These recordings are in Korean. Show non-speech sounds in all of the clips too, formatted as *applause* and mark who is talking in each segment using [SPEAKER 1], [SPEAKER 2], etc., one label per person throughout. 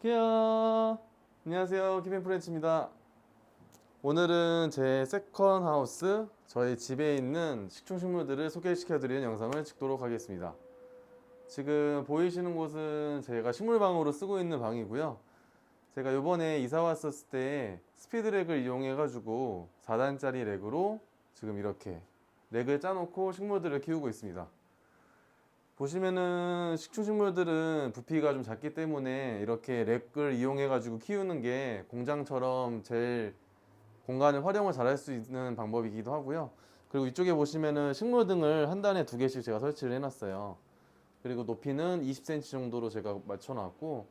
[SPEAKER 1] 케어 안녕하세요. 키빈 프렌치입니다. 오늘은 제 세컨 하우스 저희 집에 있는 식충식물들을 소개시켜 드리는 영상을 찍도록 하겠습니다. 지금 보이시는 곳은 제가 식물방으로 쓰고 있는 방이고요. 제가 요번에 이사 왔었을 때 스피드렉을 이용해 가지고 4단짜리 렉으로 지금 이렇게 렉을 짜놓고 식물들을 키우고 있습니다 보시면은 식충식물들은 부피가 좀 작기 때문에 이렇게 렉을 이용해 가지고 키우는 게 공장처럼 제일 공간을 활용을 잘 할 수 있는 방법이기도 하고요. 그리고 이쪽에 보시면은 식물 등을 한 단에 두 개씩 제가 설치를 해놨어요. 그리고 높이는 20cm 정도로 제가 맞춰놨고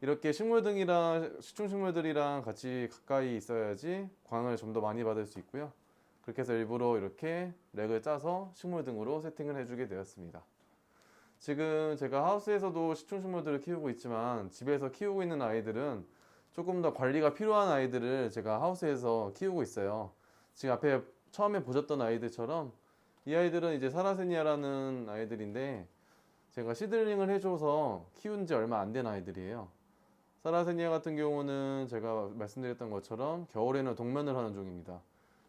[SPEAKER 1] 이렇게 식물 등이랑 식충식물들이랑 같이 가까이 있어야지 광을 좀 더 많이 받을 수 있고요. 그렇게 해서 일부러 이렇게 렉을 짜서 식물 등으로 세팅을 해주게 되었습니다. 지금 제가 하우스에서도 식충식물들을 키우고 있지만 집에서 키우고 있는 아이들은 조금 더 관리가 필요한 아이들을 제가 하우스에서 키우고 있어요. 지금 앞에 처음에 보셨던 아이들처럼 이 아이들은 이제 사라세니아라는 아이들인데 제가 시들링을 해줘서 키운 지 얼마 안 된 아이들이에요. 사라세니아 같은 경우는 제가 말씀드렸던 것처럼 겨울에는 동면을 하는 종입니다.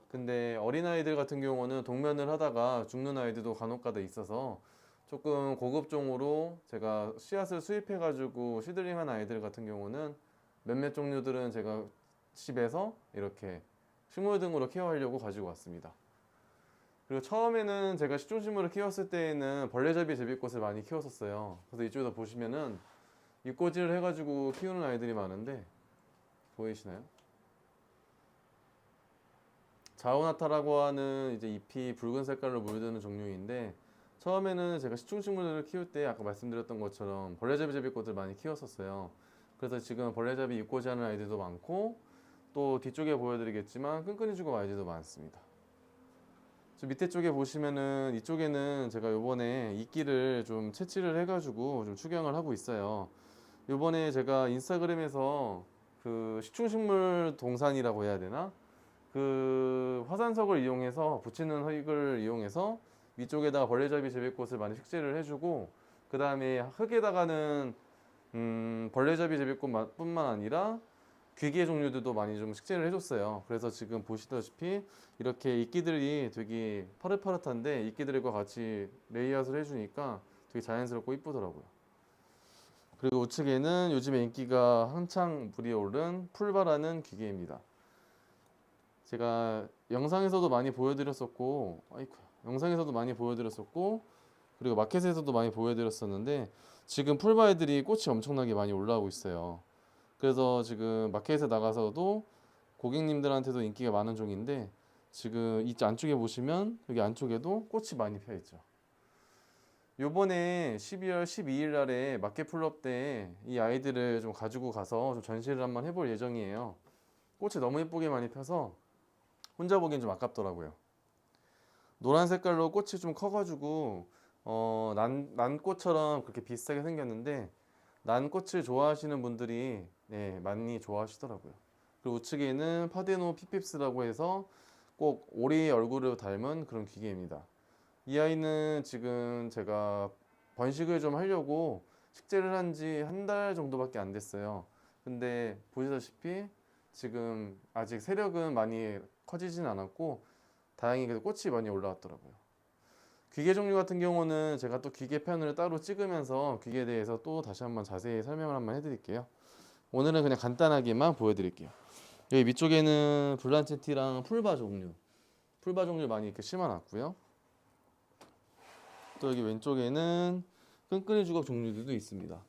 [SPEAKER 1] 근데 어린 아이들 같은 경우는 동면을 하다가 죽는 아이들도 간혹 가다 있어서 조금 고급종으로 제가 씨앗을 수입해 가지고 시들링한 아이들 같은 경우는 몇몇 종류들은 제가 집에서 이렇게 식물 등으로 케어하려고 가지고 왔습니다. 그리고 처음에는 제가 식종식물을 키웠을 때에는 벌레잡이 제비꽃을 많이 키웠었어요. 그래서 이쪽에다 보시면은 잎꽂이를 해가지고 키우는 아이들이 많은데 보이시나요? 자오나타라고 하는 이제 잎이 붉은 색깔로 물드는 종류인데 처음에는 제가 식충식물을 키울 때 아까 말씀드렸던 것처럼 벌레잡이 제비꽃을 많이 키웠었어요. 그래서 지금 벌레잡이 잎꽂이 하는 아이들도 많고 또 뒤쪽에 보여드리겠지만 끈끈이 주고 아이들도 많습니다. 저 밑에 쪽에 보시면은 이쪽에는 제가 요번에 이끼를 좀 채취를 해가지고 좀 추경을 하고 있어요. 요번에 제가 인스타그램에서 그 식충식물 동산이라고 해야 되나? 그 화산석을 이용해서 붙이는 흙을 이용해서 위쪽에다가 벌레잡이 재배꽃을 많이 식재를 해주고 그 다음에 흙에다가는 음, 벌레잡이 재배꽃뿐만 아니라 귀개 종류들도 많이 좀 식재를 해줬어요. 그래서 지금 보시다시피 이렇게 이끼들이 되게 파릇파릇한데 이끼들과 같이 레이아웃을 해주니까 되게 자연스럽고 이쁘더라고요. 그리고 우측에는 요즘에 인기가 한창 불이 오른 풀바라는 기계입니다. 제가 영상에서도 많이 보여드렸었고, 아이쿠, 영상에서도 많이 보여드렸었고, 그리고 마켓에서도 많이 보여드렸었는데 지금 풀바이들이 꽃이 엄청나게 많이 올라오고 있어요. 그래서 지금 마켓에 나가서도 고객님들한테도 인기가 많은 종인데 지금 이 안쪽에 보시면 여기 안쪽에도 꽃이 많이 펴 있죠. 요번에 12월 12일 날에 마켓 풀업 때 이 아이들을 좀 가지고 가서 좀 전시를 한번 해볼 예정이에요. 꽃이 너무 예쁘게 많이 펴서 혼자 보기엔 좀 아깝더라고요. 노란 색깔로 꽃이 좀 커가지고 어, 난, 난꽃처럼 그렇게 비슷하게 생겼는데 난꽃을 좋아하시는 분들이 네, 많이 좋아하시더라고요. 그리고 우측에는 파데노 피핍스라고 해서 꼭 오리 얼굴을 닮은 그런 기계입니다. 이 아이는 지금 제가 번식을 좀 하려고 식재를 한 지 한 달 정도밖에 안 됐어요. 근데 보시다시피 지금 아직 세력은 많이 커지진 않았고 다행히 그래도 꽃이 많이 올라왔더라고요. 귀개 종류 같은 경우는 제가 또 귀개 편을 따로 찍으면서 귀개에 대해서 또 다시 한번 자세히 설명을 한번 해드릴게요. 오늘은 그냥 간단하게만 보여드릴게요. 여기 위쪽에는 블란체티랑 풀바 종류, 풀바 종류 많이 이렇게 심어놨고요. 또 여기 왼쪽에는 끈끈이 주걱 종류들도 있습니다.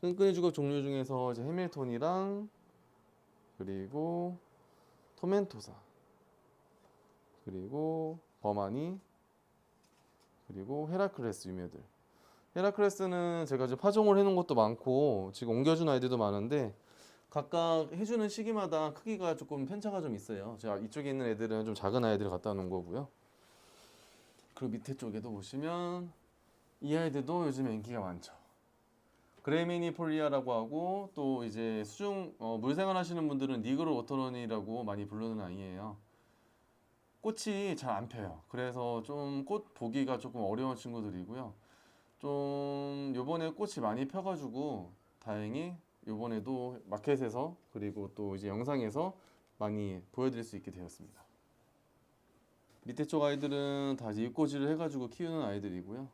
[SPEAKER 1] 끈끈이 주걱 종류 중에서 이제 해밀톤이랑 그리고 토멘토사 그리고 버마니 그리고 헤라클레스 유매들. 헤라클레스는 제가 지금 파종을 해놓은 것도 많고 지금 옮겨준 아이들도 많은데 각각 해주는 시기마다 크기가 조금 편차가 좀 있어요. 제가 이쪽에 있는 애들은 좀 작은 아이들을 갖다 놓은 거고요. 그리고 밑에 쪽에도 보시면 이 아이들도 요즘에 인기가 많죠. 그레미니 폴리아라고 하고 또 이제 수중 어, 물생활 하시는 분들은 니그로 워터런이라고 많이 부르는 아이예요. 꽃이 잘 안 펴요. 그래서 좀 꽃 보기가 조금 어려운 친구들이고요. 좀 요번에 꽃이 많이 펴가지고 다행히 이번에도 마켓에서 그리고 또 이제 영상에서 많이 보여드릴 수 있게 되었습니다. 밑에 쪽 아이들은 다 이제 입꼬지를 해가지고 키우는 아이들이고요.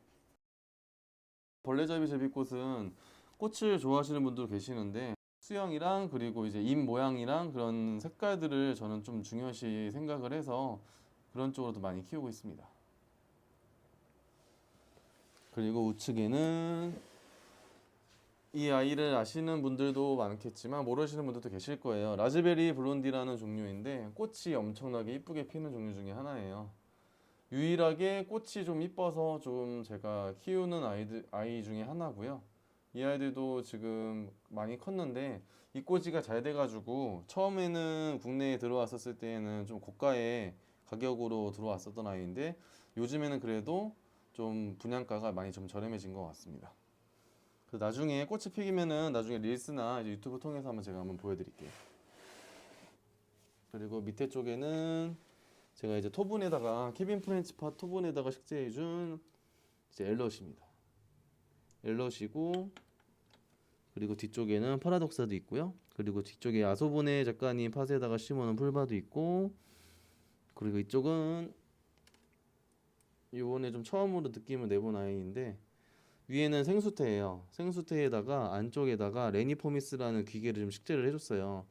[SPEAKER 1] 벌레잡이 제비꽃은 꽃을 좋아하시는 분들 계시는데 수영이랑 그리고 이제 잎 모양이랑 그런 색깔들을 저는 좀 중요시 생각을 해서 그런 쪽으로도 많이 키우고 있습니다. 그리고 우측에는 이 아이를 아시는 분들도 많겠지만 모르시는 분들도 계실 거예요. 라즈베리 블론디라는 종류인데 꽃이 엄청나게 이쁘게 피는 종류 중에 하나예요. 유일하게 꽃이 좀 이뻐서 좀 제가 키우는 아이들 아이 중에 하나고요. 이 아이들도 지금 많이 컸는데 이 꼬지가 잘 돼가지고 처음에는 국내에 들어왔었을 때에는 좀 고가의 가격으로 들어왔었던 아이인데 요즘에는 그래도 좀 분양가가 많이 좀 저렴해진 것 같습니다. 그래서 나중에 꽃이 피기면은 나중에 릴스나 이제 유튜브 통해서 한번 제가 한번 보여드릴게요. 그리고 밑에 쪽에는 제가 이제 토분에다가 케빈 프렌치파 토분에다가 식재해준 이제 엘럿입니다. 엘럿이고 그리고 뒤쪽에는 파라독사도 있고요. 그리고 뒤쪽에 아소보네 작가님 팟에다가 심어놓은 풀바도 있고 그리고 이쪽은 요번에 좀 처음으로 느낌을 내본 아이인데 위에는 생수태예요. 생수태에다가 안쪽에다가 레니포미스라는 기계를 좀 식재를 해줬어요.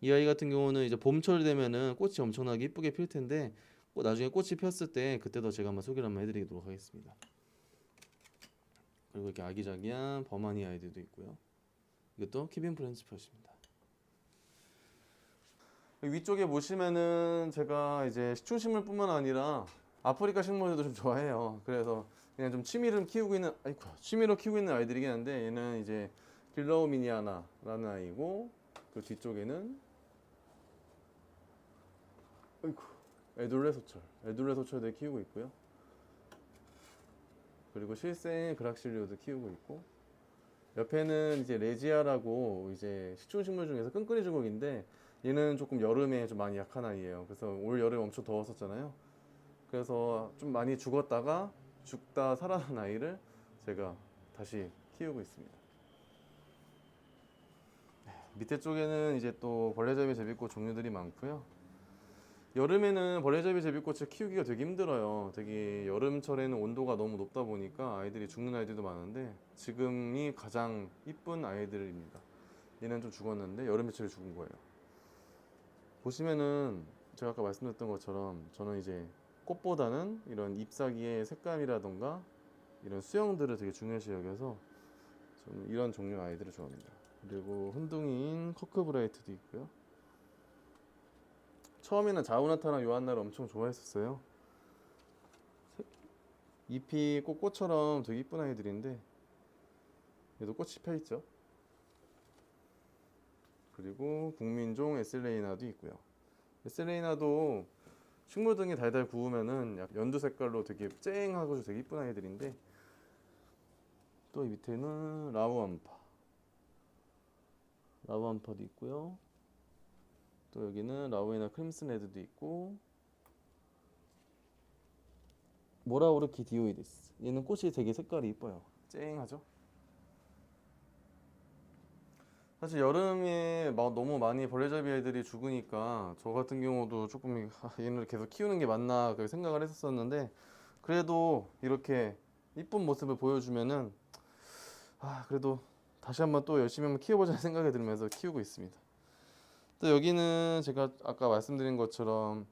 [SPEAKER 1] 이 아이 같은 경우는 이제 봄철 되면은 꽃이 엄청나게 이쁘게 필 텐데 꼭 나중에 꽃이 폈을 때 그때도 제가 한번 소개를 한번 해드리도록 하겠습니다. 그리고 이렇게 아기자기한 버마니 아이들도 있고요. 이것도 키빈 프렌치퍼입니다. 위쪽에 보시면은 제가 이제 식충식물 뿐만 아니라 아프리카 식물들도 좀 좋아해요. 그래서 그냥 좀 취미를 키우고 있는 아이고 취미로 키우고 있는 아이들이긴 한데 얘는 이제 길러우미니아나라는 아이고 그 뒤쪽에는 아이고 에둘레 소철 에둘레 소철도 키우고 있고요. 그리고 실생 그락실리오도 키우고 있고 옆에는 이제 레지아라고 이제 식충식물 중에서 끈끈이 주걱인데 얘는 조금 여름에 좀 많이 약한 아이예요. 그래서 올 여름 엄청 더웠었잖아요. 그래서 좀 많이 죽었다가 죽다 살아난 아이를 제가 다시 키우고 있습니다. 네, 밑에 쪽에는 이제 또 벌레잡이 제비꽃 종류들이 많고요. 여름에는 벌레잡이 제비꽃을 키우기가 되게 힘들어요. 되게 여름철에는 온도가 너무 높다 보니까 아이들이 죽는 아이들도 많은데 지금이 가장 이쁜 아이들입니다. 얘는 좀 죽었는데 여름철에 죽은 거예요. 보시면은 제가 아까 말씀드렸던 것처럼 저는 이제 꽃보다는 이런 잎사귀의 색감이라던가 이런 수영들을 되게 중요시 여겨서 저는 이런 종류 아이들을 좋아합니다. 그리고 혼둥이인 커크브라이트도 있고요. 처음에는 자우나타랑 요한나를 엄청 좋아했었어요. 색- 잎이 꼭 꽃처럼 되게 이쁜 아이들인데 얘도 꽃이 펴 있죠. 그리고 국민종 에슬레이나도 있고요. 에슬레이나도 식물 등에 달달 구우면은 약 연두 색깔로 되게 쨍하고 되게 이쁜 아이들인데 또이 밑에는 라우암파 라우암파도 있고요. 또 여기는 라우에나 크림슨 레드도 있고 모라오르키 디오이디스 얘는 꽃이 되게 색깔이 이뻐요. 쨍하죠? 사실 여름에 막 너무 많이 벌레잡이 애들이 죽으니까 저 같은 경우도 조금 아, 얘를 계속 키우는 게 맞나 그 생각을 했었었는데 그래도 이렇게 이쁜 모습을 보여주면은 아 그래도 다시 한번 또 열심히 한번 키워보자는 *laughs* 생각이 들면서 키우고 있습니다. 또 여기는 제가 아까 말씀드린 것처럼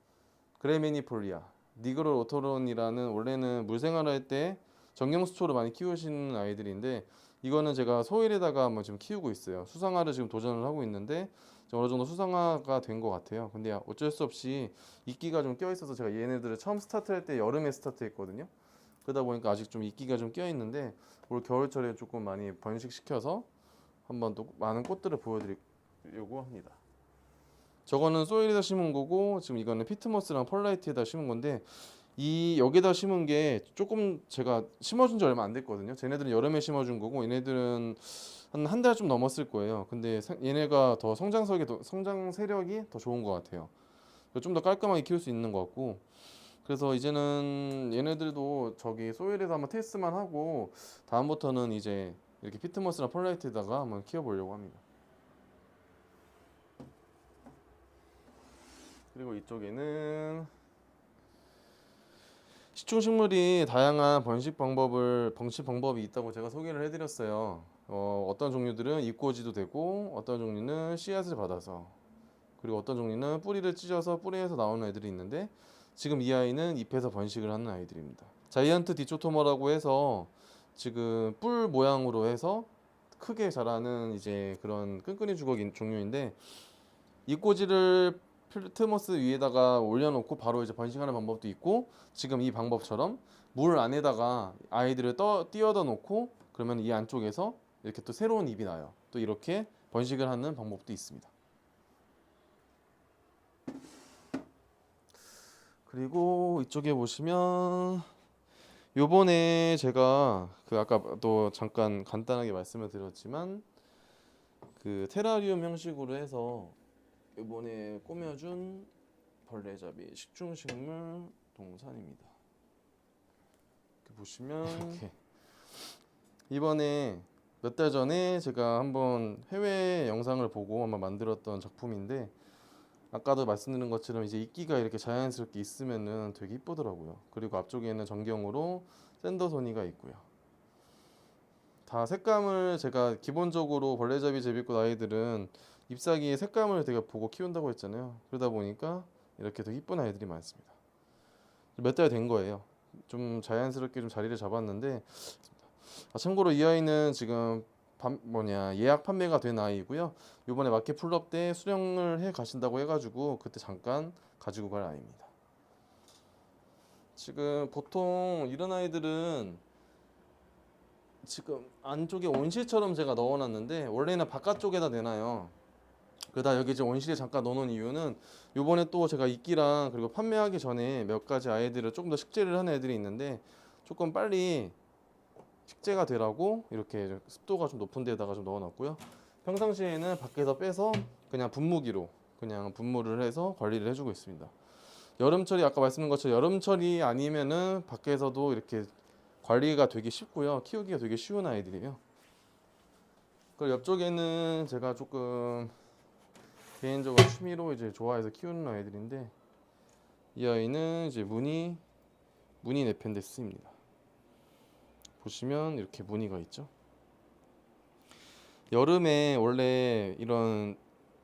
[SPEAKER 1] 그레미니폴리아 니그로 오토론이라는 원래는 물생활할 때 정경수초로 많이 키우시는 아이들인데 이거는 제가 소일에다가 한번 지금 키우고 있어요. 수상화를 지금 도전을 하고 있는데 좀 어느 정도 수상화가 된 것 같아요. 근데 어쩔 수 없이 이끼가 좀 껴 있어서 제가 얘네들을 처음 스타트할 때 여름에 스타트했거든요. 그러다 보니까 아직 좀 이끼가 좀 껴 있는데 올 겨울철에 조금 많이 번식시켜서 한번 또 많은 꽃들을 보여드리려고 합니다. 저거는 소일에다 심은 거고 지금 이거는 피트모스랑 펄라이트에다 심은 건데 이 여기다 심은 게 조금 제가 심어준 지 얼마 안 됐거든요. 쟤네들은 여름에 심어준 거고 얘네들은 한 한 달 좀 넘었을 거예요. 근데 얘네가 더 성장석이 성장 세력이 더 좋은 것 같아요. 좀 더 깔끔하게 키울 수 있는 것 같고 그래서 이제는 얘네들도 저기 소일에서 한번 테스트만 하고 다음부터는 이제 이렇게 피트머스나 폴라이트에다가 한번 키워보려고 합니다. 그리고 이쪽에는 식충식물이 다양한 번식 방법을 번식 방법이 있다고 제가 소개를 해드렸어요. 어, 어떤 종류들은 잎꽂이도 되고 어떤 종류는 씨앗을 받아서 그리고 어떤 종류는 뿌리를 찢어서 뿌리에서 나오는 애들이 있는데 지금 이 아이는 잎에서 번식을 하는 아이들입니다. 자이언트 디초토머라고 해서 지금 뿔 모양으로 해서 크게 자라는 이제 그런 끈끈이 주걱 인- 종류인데 잎꽂이를 필트모스 위에다가 올려놓고 바로 이제 번식하는 방법도 있고 지금 이 방법처럼 물 안에다가 아이들을 떠 띄워다 놓고 그러면 이 안쪽에서 이렇게 또 새로운 잎이 나요. 또 이렇게 번식을 하는 방법도 있습니다. 그리고 이쪽에 보시면 요번에 제가 그 아까 또 잠깐 간단하게 말씀을 드렸지만 그 테라리움 형식으로 해서 이번에 꾸며준 벌레잡이 식충식물 동산입니다. 이렇게 보시면 *laughs* 이렇게 *laughs* 이번에 몇 달 전에 제가 한번 해외 영상을 보고 한번 만들었던 작품인데 아까도 말씀드린 것처럼 이제 이끼가 이렇게 자연스럽게 있으면은 되게 이쁘더라고요. 그리고 앞쪽에는 전경으로 샌더소니가 있고요. 다 색감을 제가 기본적으로 벌레잡이 제비꽃 아이들은 잎사귀의 색감을 되게 보고 키운다고 했잖아요. 그러다 보니까 이렇게 되게 이쁜 아이들이 많습니다. 몇 달 된 거예요. 좀 자연스럽게 좀 자리를 잡았는데 아, 참고로 이 아이는 지금 판- 뭐냐 예약 판매가 된 아이고요. 이번에 마켓 풀업 때 수령을 해 가신다고 해가지고 그때 잠깐 가지고 갈 아이입니다. 지금 보통 이런 아이들은 지금 안쪽에 온실처럼 제가 넣어놨는데 원래는 바깥쪽에다 내놔요. 그러다 여기 이제 온실에 잠깐 넣어놓은 이유는 요번에 또 제가 이끼랑 그리고 판매하기 전에 몇 가지 아이들을 조금 더 식재를 하는 애들이 있는데 조금 빨리 식재가 되라고 이렇게 습도가 좀 높은 데다가 좀 넣어놨고요. 평상시에는 밖에서 빼서 그냥 분무기로 그냥 분무를 해서 관리를 해주고 있습니다. 여름철이 아까 말씀드린 것처럼 여름철이 아니면은 밖에서도 이렇게 관리가 되게 쉽고요. 키우기가 되게 쉬운 아이들이에요. 그 옆쪽에는 제가 조금 개인적으로 취미로 이제 좋아해서 키우는 아이들인데 이 아이는 이제 무늬 무늬 네펜데스입니다. 보시면 이렇게 무늬가 있죠. 여름에 원래 이런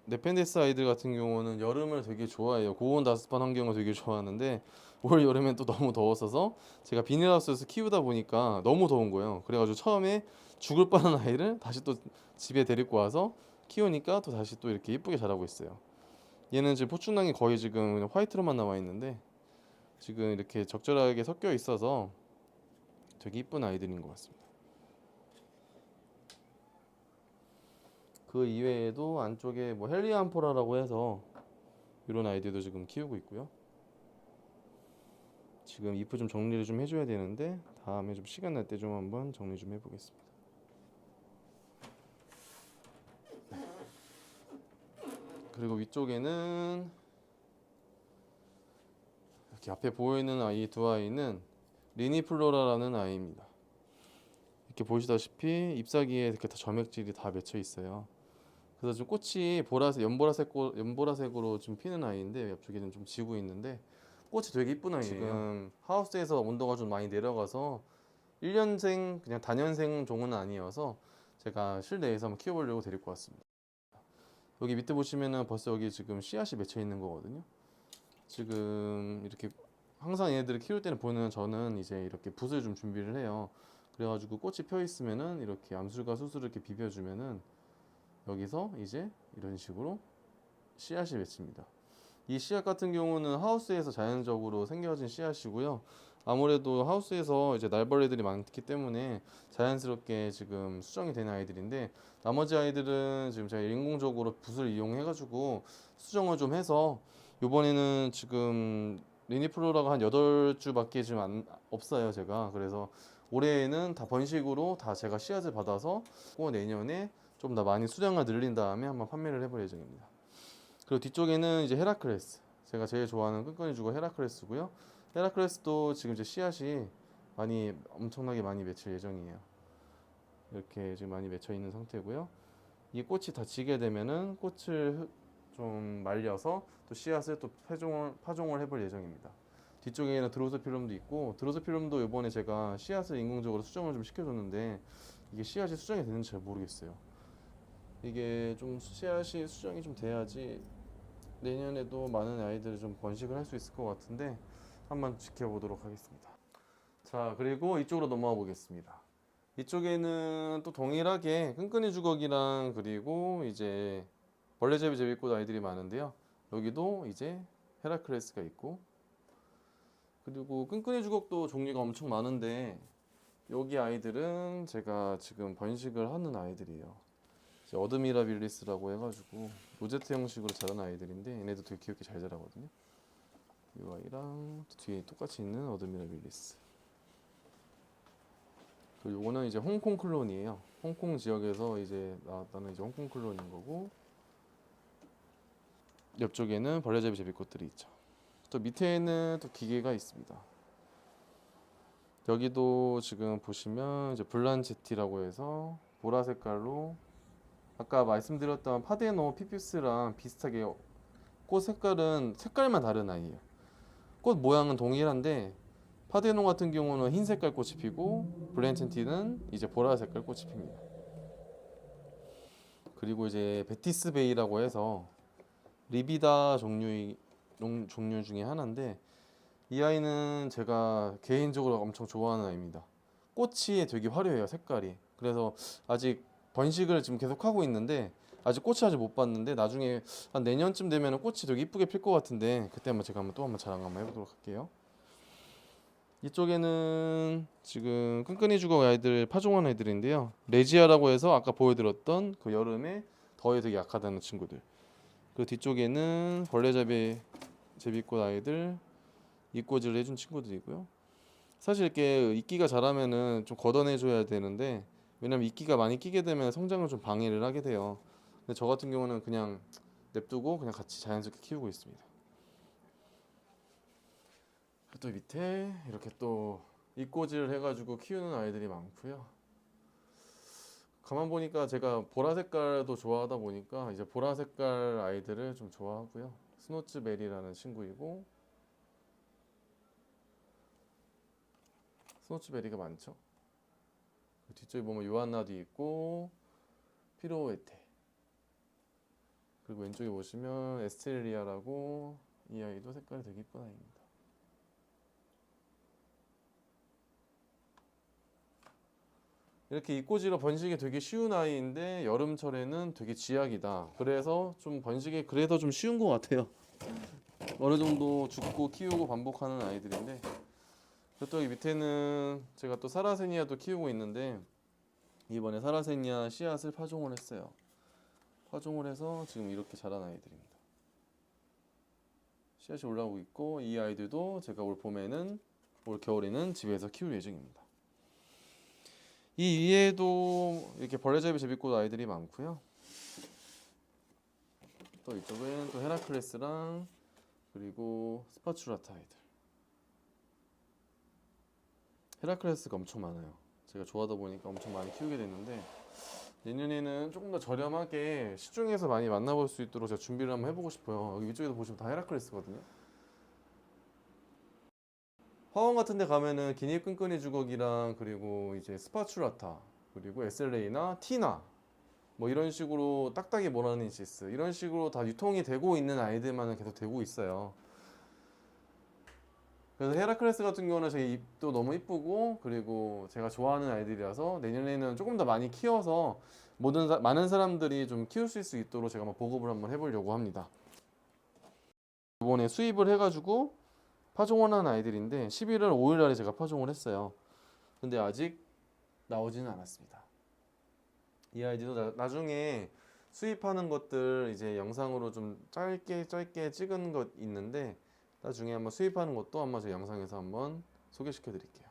[SPEAKER 1] 네펜데스 아이들 같은 경우는 여름을 되게 좋아해요. 고온 다습한 환경을 되게 좋아하는데 올 여름엔 또 너무 더웠어서 제가 비닐하우스에서 키우다 보니까 너무 더운 거예요. 그래가지고 처음에 죽을 뻔한 아이를 다시 또 집에 데리고 와서 키우니까 또 다시 또 이렇게 예쁘게 자라고 있어요. 얘는 지금 포춘랑이 거의 지금 화이트로만 남아 있는데 지금 이렇게 적절하게 섞여 있어서 되게 이쁜 아이들인 것 같습니다. 그 이외에도 안쪽에 뭐 헬리안포라라고 해서 이런 아이들도 지금 키우고 있고요. 지금 잎을 좀 정리를 좀 해줘야 되는데 다음에 좀 시간 날 때 좀 한번 정리 좀 해보겠습니다. 그리고 위쪽에는 이렇게 앞에 보이는 아이 두 아이는 리니플로라라는 아이입니다. 이렇게 보시다시피 잎사귀에 이렇게 다 점액질이 다 맺혀 있어요. 그래서 좀 꽃이 보라색, 연보라색 꽃, 연보라색으로 좀 피는 아이인데 옆쪽에는 좀 지고 있는데 꽃이 되게 이쁜 아이예요. 지금 하우스에서 온도가 좀 많이 내려가서 1년생 그냥 단연생 종은 아니어서 제가 실내에서 한번 키워보려고 데리고 왔습니다. 여기 밑에 보시면은 벌써 여기 지금 씨앗이 맺혀 있는 거거든요. 지금 이렇게 항상 얘네들을 키울 때는 보는 저는 이제 이렇게 붓을 좀 준비를 해요. 그래가지고 꽃이 펴 있으면은 이렇게 암술과 수술을 이렇게 비벼주면은 여기서 이제 이런 식으로 씨앗이 맺힙니다. 이 씨앗 같은 경우는 하우스에서 자연적으로 생겨진 씨앗이고요. 아무래도 하우스에서 이제 날벌레들이 많기 때문에 자연스럽게 지금 수정이 되는 아이들인데 나머지 아이들은 지금 제가 인공적으로 붓을 이용해가지고 수정을 좀 해서 요번에는 지금 리니플로라가 한 8주밖에 지금 안, 없어요 제가. 그래서 올해에는 다 번식으로 다 제가 씨앗을 받아서 꼭 내년에 좀 더 많이 수량을 늘린 다음에 한번 판매를 해볼 예정입니다. 그리고 뒤쪽에는 이제 헤라클레스. 제가 제일 좋아하는 끈끈이 주고 헤라클레스고요 헤라클레스도 지금 이제 씨앗이 많이 엄청나게 많이 맺힐 예정이에요 이렇게 지금 많이 맺혀 있는 상태고요 이 꽃이 다 지게 되면은 꽃을 좀 말려서 또 씨앗을 또 파종을 파종을 해볼 예정입니다. 뒤쪽에는 드로소필름도 있고 드로소필름도 이번에 제가 씨앗을 인공적으로 수정을 좀 시켜줬는데 이게 씨앗이 수정이 되는지 잘 모르겠어요. 이게 좀 씨앗이 수정이 좀 돼야지 내년에도 많은 아이들을 좀 번식을 할 수 있을 것 같은데 한번 지켜보도록 하겠습니다. 자 그리고 이쪽으로 넘어가 보겠습니다. 이쪽에는 또 동일하게 끈끈이 주걱이랑 그리고 이제 벌레잡이 제비꽃 아이들이 많은데요. 여기도 이제 헤라클레스가 있고 그리고 끈끈이 주걱도 종류가 엄청 많은데 여기 아이들은 제가 지금 번식을 하는 아이들이에요. 어드미라빌리스라고 해가지고 로제트 형식으로 자란 아이들인데 얘네도 되게 귀엽게 잘 자라거든요. 또 뒤에 똑같이 있는 어드미라빌리스. 그리고 요거는 이제 홍콩 클론이에요. 홍콩 지역에서 이제 나왔다는 이제 홍콩 클론인 거고 옆쪽에는 벌레잡이 제비꽃들이 있죠. 또 밑에는 또 기계가 있습니다. 여기도 지금 보시면 이제 블란체티라고 해서 보라 색깔로 아까 말씀드렸던 파데노 피피스랑 비슷하게 꽃 색깔은 색깔만 다른 아이예요. 꽃 모양은 동일한데 파데노 같은 경우는 흰 색깔 꽃이 피고 블렌첸티는 이제 보라 색깔 꽃이 핍니다. 그리고 이제 베티스 베이라고 해서 리비다 종류 종류 중에 하나인데 이 아이는 제가 개인적으로 엄청 좋아하는 아이입니다. 꽃이 되게 화려해요 색깔이. 그래서 아직 번식을 지금 계속 하고 있는데 아직 꽃이 아직 못 봤는데 나중에 한 내년쯤 되면 꽃이 되게 이쁘게 필 것 같은데 그때 한번 제가 한번 또 한번 자랑 한번 해보도록 할게요. 이쪽에는 지금 끈끈이 주걱 아이들 파종한 아이들인데요. 레지아라고 해서 아까 보여드렸던 그 여름에 더위 되게 약하다는 친구들. 그 뒤쪽에는 벌레잡이 제비꽃 아이들 이꼬지를 해준 친구들이고요. 사실 이렇게 이끼가 자라면은 좀 걷어내줘야 되는데 왜냐면 이끼가 많이 끼게 되면 성장을 좀 방해를 하게 돼요. 근데 저 같은 경우는 그냥 냅두고 그냥 같이 자연스럽게 키우고 있습니다. 또 밑에 이렇게 또 이꼬지를 해가지고 키우는 아이들이 많고요. 가만 보니까 제가 보라 색깔도 좋아하다 보니까 이제 보라 색깔 아이들을 좀 좋아하고요. 스노츠 베리라는 친구이고 스노츠 베리가 많죠. 뒤쪽에 보면 요한나도 있고 피로에테 그리고 왼쪽에 보시면 에스테리아라고 이 아이도 색깔이 되게 이쁜 아이입니다. 이렇게 이꼬지로 번식이 되게 쉬운 아이인데 여름철에는 되게 지약이다. 그래서 좀 번식이 그래도 좀 쉬운 것 같아요. 어느 정도 죽고 키우고 반복하는 아이들인데 또이 밑에는 제가 또 사라세니아도 키우고 있는데 이번에 사라세니아 씨앗을 파종을 했어요. 파종을 해서 지금 이렇게 자란 아이들입니다. 씨앗이 올라오고 있고 이 아이들도 제가 올 봄에는 올 겨울에는 집에서 키울 예정입니다. 이 위에도 이렇게 벌레잡이 제비꽃 아이들이 많고요. 또 이쪽은 또 헤라클레스랑 그리고 스파츄라타 아이들. 헤라클레스가 엄청 많아요. 제가 좋아하다 보니까 엄청 많이 키우게 됐는데 내년에는 조금 더 저렴하게 시중에서 많이 만나볼 수 있도록 제가 준비를 한번 해보고 싶어요. 여기 위쪽에도 보시면 다 헤라클레스거든요. 화원 같은 데 가면은 기니 끈끈이 주걱이랑 그리고 이제 스파츄라타 그리고 SLA나 티나 뭐 이런 식으로 딱딱이 모나니시스 이런 식으로 다 유통이 되고 있는 아이들만은 계속 되고 있어요. 그래서 헤라클레스 같은 경우는 제 잎도 너무 이쁘고 그리고 제가 좋아하는 아이들이라서 내년에는 조금 더 많이 키워서 모든 사- 많은 사람들이 좀 키울 수 있도록 제가 한번 보급을 한번 해보려고 합니다. 이번에 수입을 해가지고 파종을 한 아이들인데 11월 5일 날에 제가 파종을 했어요. 근데 아직 나오지는 않았습니다. 이 아이들도 나, 나중에 수입하는 것들 이제 영상으로 좀 짧게 짧게 찍은 것 있는데 나중에 한번 수입하는 것도 한번 제 영상에서 한번 소개시켜 드릴게요.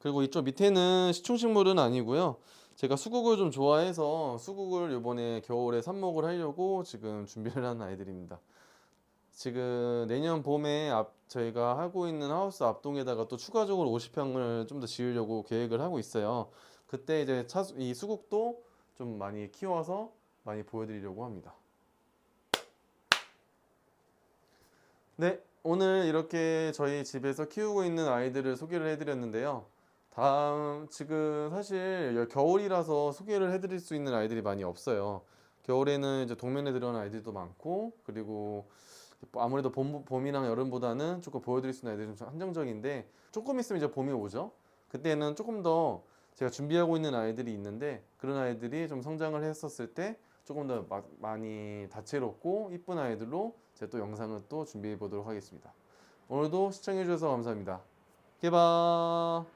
[SPEAKER 1] 그리고 이쪽 밑에는 시충식물은 아니고요. 제가 수국을 좀 좋아해서 수국을 이번에 겨울에 삽목을 하려고 지금 준비를 하는 아이들입니다. 지금 내년 봄에 앞 저희가 하고 있는 하우스 앞동에다가 또 추가적으로 50평을 좀 더 지으려고 계획을 하고 있어요. 그때 이제 차, 이 수국도 좀 많이 키워서 많이 보여드리려고 합니다. 네, 오늘 이렇게 저희 집에서 키우고 있는 아이들을 소개를 해드렸는데요. 다음, 지금 사실 겨울이라서 소개를 해드릴 수 있는 아이들이 많이 없어요. 겨울에는 이제 동면에 들어가는 아이들도 많고, 그리고 아무래도 봄, 봄이랑 여름보다는 조금 보여드릴 수 있는 아이들이 좀 한정적인데, 조금 있으면 이제 봄이 오죠. 그때는 조금 더 제가 준비하고 있는 아이들이 있는데, 그런 아이들이 좀 성장을 했었을 때 조금 더 마- 많이 다채롭고 이쁜 아이들로 제가 또 영상을 또 준비해 보도록 하겠습니다. 오늘도 시청해 주셔서 감사합니다. 개바.